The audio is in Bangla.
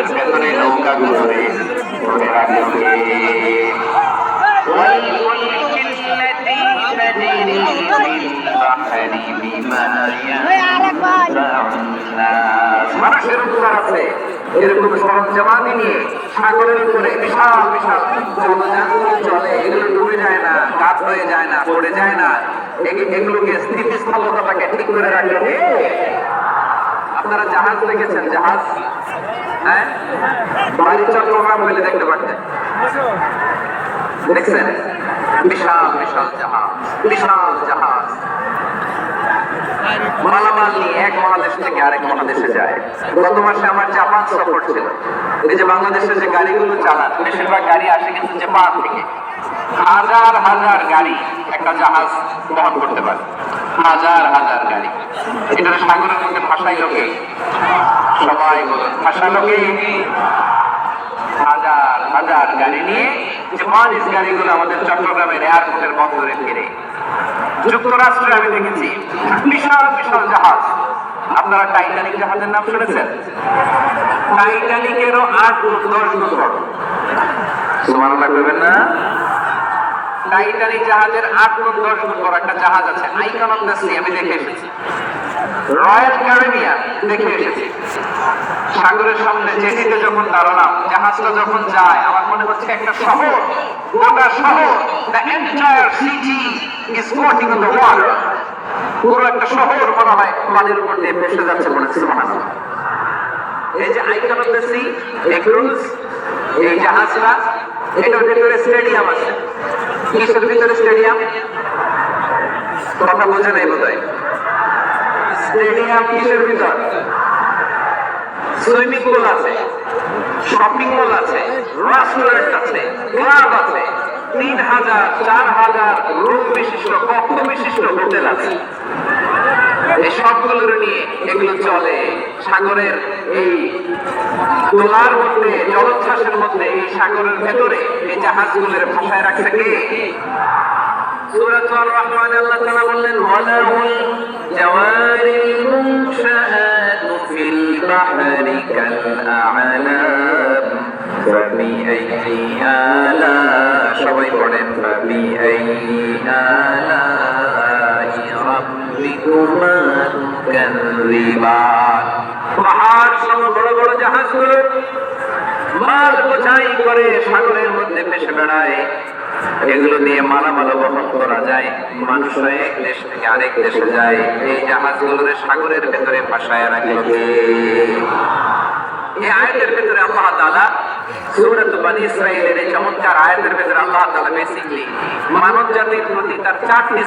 পাহাড়ের ভেতরে নৌকাগুলোরে ধরে রাখবে মানুষের উপর আছে এগুলো ডুবে যায় না কাত হয়ে যায় না, পড়ে যায় না। এগুলোকে স্থিতিস্থাপকতাকে ঠিক করে রাখলে আপনারা জাহাজ দেখেছেন? জাহাজ হ্যাঁ মাসে আমার জাপান সফর ছিল। এই যে বাংলাদেশের যে গাড়িগুলো চালান, বেশিরভাগ গাড়ি আসে কিন্তু জাপান থেকে। হাজার হাজার গাড়ি একটা জাহাজ বহন করতে পারে। হাজার হাজার গাড়ি। এটা সাগরের মধ্যে ভাষাই লোকে। সবাই ভাষা লোকে। হাজার হাজার গাড়ি নিয়ে জাপানিজ গাড়িগুলো আমাদের চট্টগ্রামের এয়ারপোর্টের বন্দরে ফিরে। যুক্তরাষ্ট্রে আমি দেখেছি বিশাল বিশাল জাহাজ। আপনারা টাইটানিক জাহাজের নাম শুনেছেন? টাইটানিকেরও আট, দশ বড় সুবহানাল্লাহ করবেন না টাইটানিক জাহাজের আট গুণ দশ গুণ একটা জাহাজ আছে আইকন অফ দ্য সি আমি দেখে এসেছি। রয়্যাল ক্যারিবিয়ান দেখে এসেছি। সাগরের সামনে জেটিতে যখন দাঁড়ালাম, জাহাজটা যখন যায়, আমার মনে হচ্ছে একটা শহর, গোটা শহর the entire city is floating on the water পুরো একটা শহর মনে হয় পানির উপর দিয়ে ভেসে যাচ্ছে মনে হচ্ছে। এই যে আইকন অফ দ্য সি এই ক্রুজ এই জাহাজটা, এটার ভিতরে স্টেডিয়াম আছে। কিসের ভিতরে স্টেডিয়াম। কথা বোঝে নাই বোধ স্টেডিয়াম কিসের ভিতর? সুইমিং পুল আছে, শপিং মল আছে রেস্টুরেন্ট আছে ক্লাব আছে, তিন হাজার, চার হাজার রুম বিশিষ্ট, কক্ষ বিশিষ্ট হোটেল আছে। এই সবগুলো নিয়ে এগুলো চলে। সাগরের এই মধ্যে, জলোচ্ছ্বাসের মধ্যে এই সাগরের ভেতরে এই জাহাজগুলোর ভাষায় রাখছে কে? সুরাতুল রহমান আল্লাহ তাআলা বললেন, ওয়ালাহুল জাওয়ারিল ফিল বাহরি কাল আ'লাম ফাবি আলা। সবাই পড়েন ফাবি আই আলা। সাগরের এগুলো দিয়ে মালামাল বহন করা যায় মানুষ এক দেশ থেকে আরেক দেশে যায় এই জাহাজগুলোর সাগরের ভেতরে ভাসায় রাখল এই আয়াতের ভেতরে আল্লাহ তাআলা সূরাত বনি ইসরাঈলের এই চমৎকার আয়াতের ভেতরে আল্লাহ মানব জাতির প্রতি তার চারটি